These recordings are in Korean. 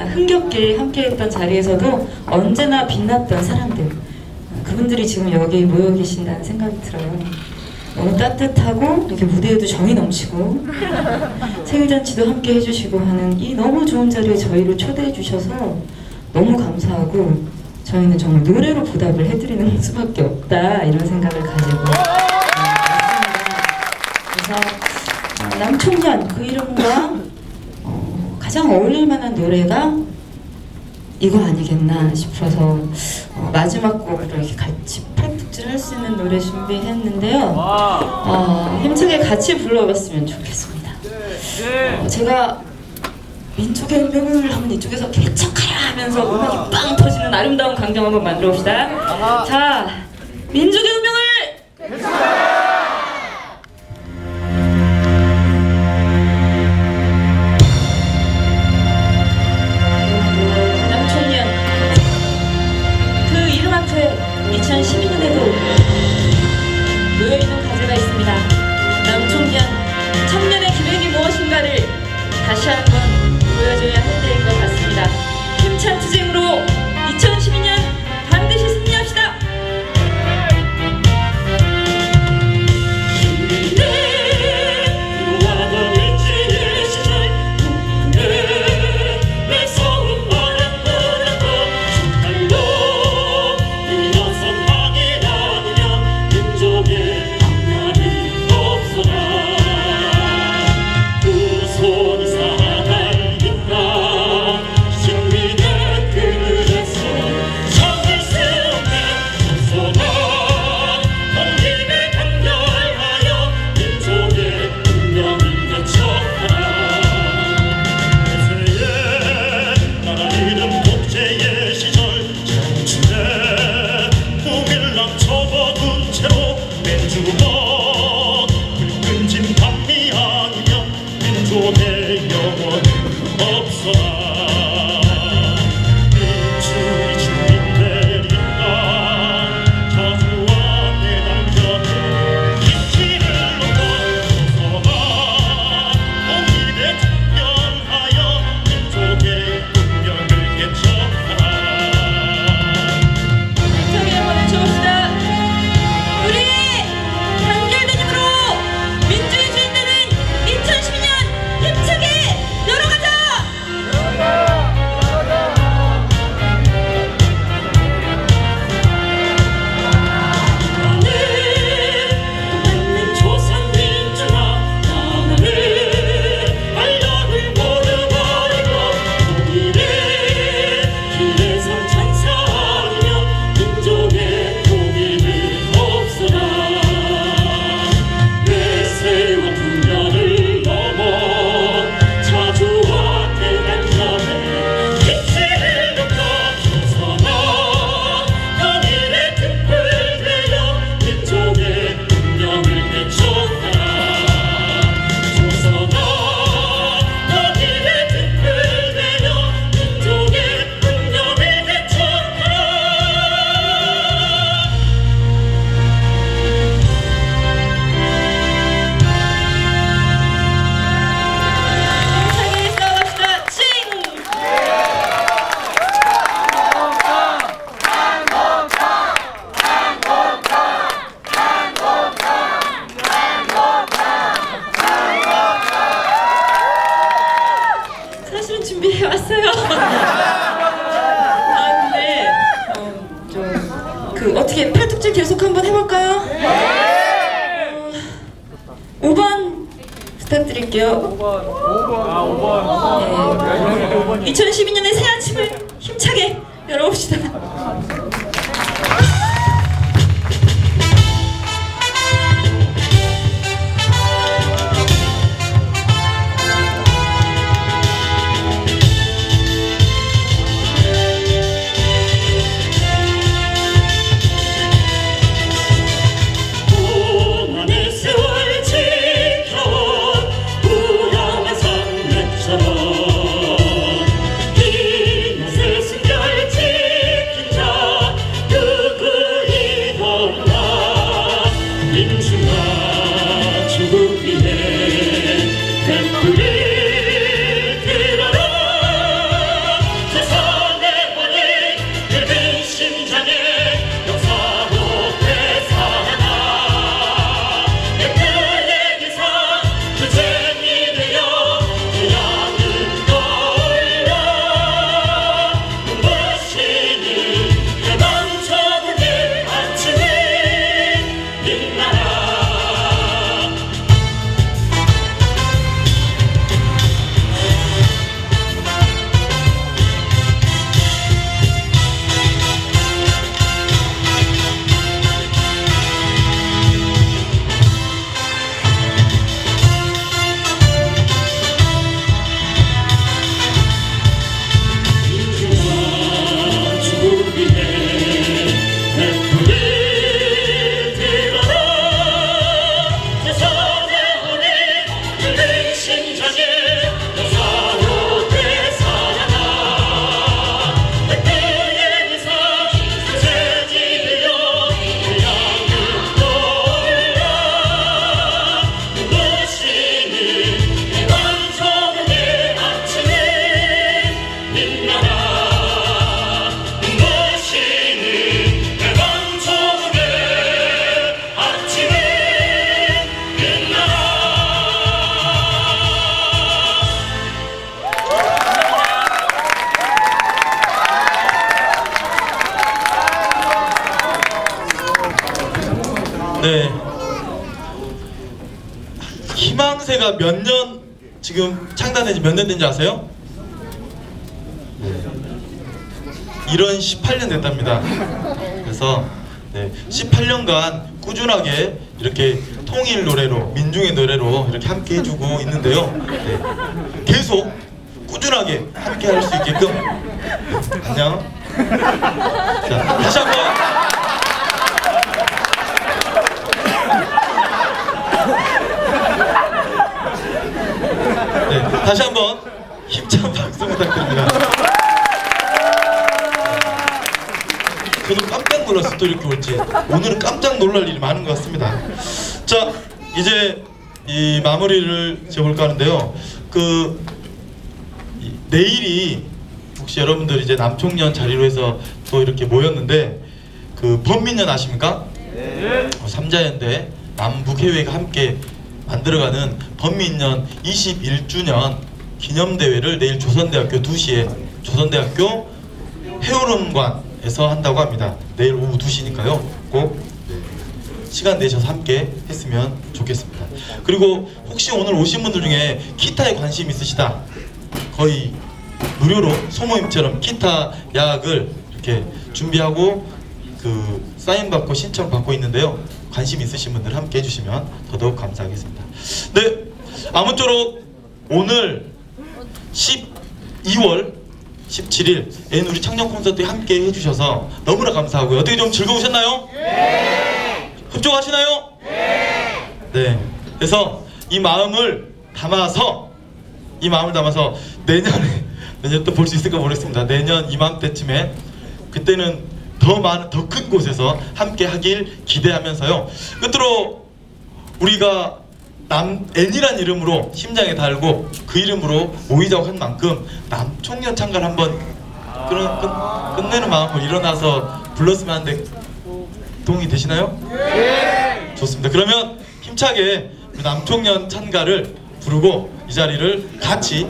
아, 흥겹게 함께했던 자리에서도 언제나 빛났던 사람들 아, 그분들이 지금 여기 모여 계신다는 생각이 들어요. 너무 따뜻하고 이렇게 무대에도 정이 넘치고 생일잔치도 함께 해주시고 하는 이 너무 좋은 자리에 저희를 초대해 주셔서 너무 감사하고 저희는 정말 노래로 보답을 해드리는 수밖에 없다 이런 생각을 가지고 네, 그래서 어, 남청년 그 이름과 어, 가장 어울릴 만한 노래가 이거 아니겠나 싶어서 어, 마지막 곡으로 이렇게 같이 팔뚝질 할 수 있는 노래 준비했는데요. 어, 힘차게 같이 불러봤으면 좋겠습니다. 어, 제가 민족의 운명을 하면 이쪽에서 개척하라 하면서 음악이 빵 터지는 아름다운 광장 한번 만들어 봅시다. 자, 민족의 운명을 남청년 영원 없어라 그 어떻게 팔뚝질 계속 한번 해볼까요? 어, 5번 부탁드릴게요. 2012년의 새 아침을 힘차게 열어봅시다. 네. 희망새가 몇 년 지금 창단된 지 몇 년 된지 아세요? 이런 18년 됐답니다. 그래서 네, 18년간 꾸준하게 이렇게 통일 노래로 민중의 노래로 이렇게 함께 해주고 있는데요. 네, 계속 꾸준하게 함께 할 수 있게끔 안녕. 자, 다시 한번. 네, 다시 한번 힘찬 박수 부탁드립니다. 저도 깜짝 놀랐어 또 이렇게 올지. 오늘은 깜짝 놀랄 일이 많은 것 같습니다. 자, 이제 이 마무리를 지어볼까 하는데요. 그 이- 내일이 혹시 여러분들 이제 남총련 자리로 해서 또 이렇게 모였는데 그 범민년 아십니까? 어, 삼자연대 남북 해외가 함께 만들어가는 범민년 21주년 기념대회를 내일 조선대학교 2시에 조선대학교 해오름관에서 한다고 합니다. 내일 오후 2시니까요. 꼭 시간 내셔서 함께 했으면 좋겠습니다. 그리고 혹시 오늘 오신 분들 중에 기타에 관심 있으시다. 거의 무료로 소모임처럼 기타 야학을 이렇게 준비하고 그 사인 받고 신청 받고 있는데요. 관심 있으신 분들 함께 해주시면 더더욱 감사하겠습니다. 네, 아무쪼록 오늘 12월 17일 엔 우리 청년 콘서트 함께 해주셔서 너무나 감사하고요. 어떻게 좀 즐거우셨나요? 네. 흡족하시나요? 네. 네. 그래서 이 마음을 담아서 이 마음을 담아서 내년에 내년 또 볼 수 있을까 모르겠습니다. 내년 이맘때쯤에 그때는 더 많은 더 큰 곳에서 함께 하길 기대하면서요. 끝으로 우리가 남 N이란 이름으로 심장에 달고 그 이름으로 모이자고 한 만큼 남총련 창가를 한번 끝, 끝, 끝내는 마음으로 일어나서 불렀으면 하는데 동의 되시나요? 네. 좋습니다. 그러면 힘차게 남총련 찬가를 부르고 이 자리를 같이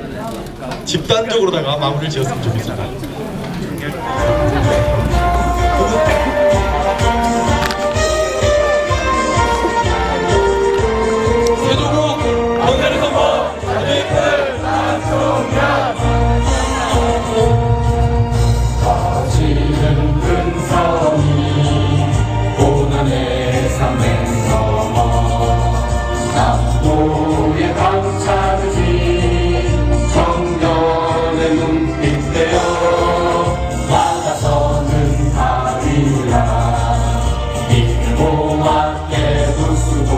집단적으로다가 마무리를 지었으면 좋겠습니다. 산맥 넘어 강차를 진 청년의 눈빛 되어 막아서는 가리라. 일고맙게 부수고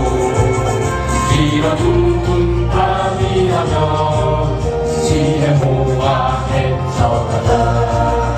길어 둥근 밤이 하며 지혜 모아 헤쳐가다